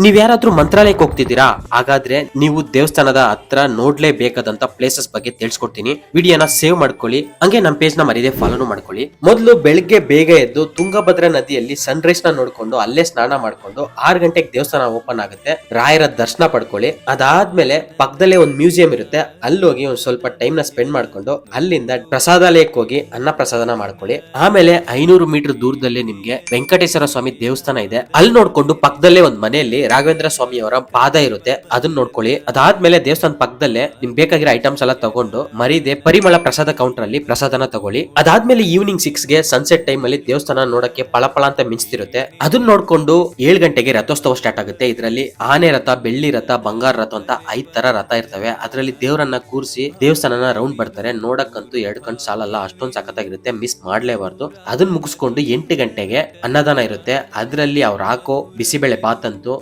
ನೀವ್ ಯಾರಾದ್ರೂ ಮಂತ್ರಾಲಯಕ್ಕೆ ಹೋಗ್ತಿದ್ದೀರಾ? ಹಾಗಾದ್ರೆ ನೀವು ದೇವಸ್ಥಾನದ ಹತ್ರ ನೋಡ್ಲೇಬೇಕಾದಂತ ಪ್ಲೇಸಸ್ ಬಗ್ಗೆ ತಿಳಿಸ್ಕೊಡ್ತೀನಿ. ವಿಡಿಯೋನ ಸೇವ್ ಮಾಡ್ಕೊಳ್ಳಿ. ಹಂಗೆ ನಮ್ಮ ಪೇಜ್ನ ಮರಿದೆ ಫಾಲೋನು ಮಾಡ್ಕೊಳ್ಳಿ. ಮೊದಲು ಬೆಳಿಗ್ಗೆ ಬೇಗ ಎದ್ದು ತುಂಗಭದ್ರಾ ನದಿಯಲ್ಲಿ ಸನ್ ರೈಸ್ನ ನೋಡ್ಕೊಂಡು ಅಲ್ಲೇ ಸ್ನಾನ ಮಾಡ್ಕೊಂಡು ಆರು ಗಂಟೆಗೆ ದೇವಸ್ಥಾನ ಓಪನ್ ಆಗುತ್ತೆ. ರಾಯರ ದರ್ಶನ ಪಡ್ಕೊಳ್ಳಿ. ಅದಾದ್ಮೇಲೆ ಪಕ್ಕದಲ್ಲೇ ಒಂದು ಮ್ಯೂಸಿಯಂ ಇರುತ್ತೆ. ಅಲ್ಲಿ ಹೋಗಿ ಒಂದ್ ಸ್ವಲ್ಪ ಟೈಮ್ನ ಸ್ಪೆಂಡ್ ಮಾಡ್ಕೊಂಡು ಅಲ್ಲಿಂದ ಪ್ರಸಾದಾಲಯಕ್ಕೆ ಹೋಗಿ ಅನ್ನ ಪ್ರಸಾದನ ಮಾಡ್ಕೊಳ್ಳಿ. ಆಮೇಲೆ ಐನೂರು ಮೀಟರ್ ದೂರದಲ್ಲೇ ನಿಮ್ಗೆ ವೆಂಕಟೇಶ್ವರ ಸ್ವಾಮಿ ದೇವಸ್ಥಾನ ಇದೆ. ಅಲ್ಲಿ ನೋಡ್ಕೊಂಡು ಪಕ್ಕದಲ್ಲೇ ಒಂದ್ ಮನೆಯಲ್ಲಿ ರಾಘವೇಂದ್ರ ಸ್ವಾಮಿ ಅವರ ಪಾದ ಇರುತ್ತೆ, ಅದನ್ನ ನೋಡ್ಕೊಳ್ಳಿ. ಅದಾದ್ಮೇಲೆ ದೇವಸ್ಥಾನ ಪಕ್ಕದಲ್ಲೇ ನಿಮ್ ಬೇಕಾಗಿರೋ ಐಟಮ್ಸ್ ಎಲ್ಲ ತಗೊಂಡು ಮರೀದೆ ಪರಿಮಳ ಪ್ರಸಾದ ಕೌಂಟರ್ ಅಲ್ಲಿ ಪ್ರಸಾದನ ತಗೊಳ್ಳಿ. ಅದಾದ್ಮೇಲೆ ಈವ್ನಿಂಗ್ ಸಿಕ್ಸ್ಗೆ ಸನ್ಸೆಟ್ ಟೈಮ್ ಅಲ್ಲಿ ದೇವಸ್ಥಾನ ನೋಡಕ್ಕೆ ಪಳಪಳ ಅಂತ ಮಿಂಚ್ತಿರುತ್ತೆ. ಅದನ್ನ ನೋಡ್ಕೊಂಡು ಏಳು ಗಂಟೆಗೆ ರಥೋತ್ಸವ ಸ್ಟಾರ್ಟ್ ಆಗುತ್ತೆ. ಇದರಲ್ಲಿ ಆನೆ ರಥ, ಬೆಳ್ಳಿ ರಥ, ಬಂಗಾರ ರಥ ಅಂತ ಐದ್ ತರ ರಥ ಇರ್ತವೆ. ಅದರಲ್ಲಿ ದೇವರನ್ನ ಕೂರಿಸಿ ದೇವಸ್ಥಾನನ ರೌಂಡ್ ಬರ್ತಾರೆ. ನೋಡಕ್ಕಂತೂ ಎರಡು ಕಣ್ ಸಾಲಲ್ಲ, ಅಷ್ಟೊಂದ್ ಸಖತ್ತಾಗಿರುತ್ತೆ. ಮಿಸ್ ಮಾಡ್ಲೇಬಾರ್ದು. ಅದನ್ನ ಮುಗಿಸ್ಕೊಂಡು ಎಂಟು ಗಂಟೆಗೆ ಅನ್ನದಾನ ಇರುತ್ತೆ. ಅದರಲ್ಲಿ ಅವ್ರು ಹಾಕೋ ಬಿಸಿಬೇಳೆ ಬಾತ್ ಅಂತೂ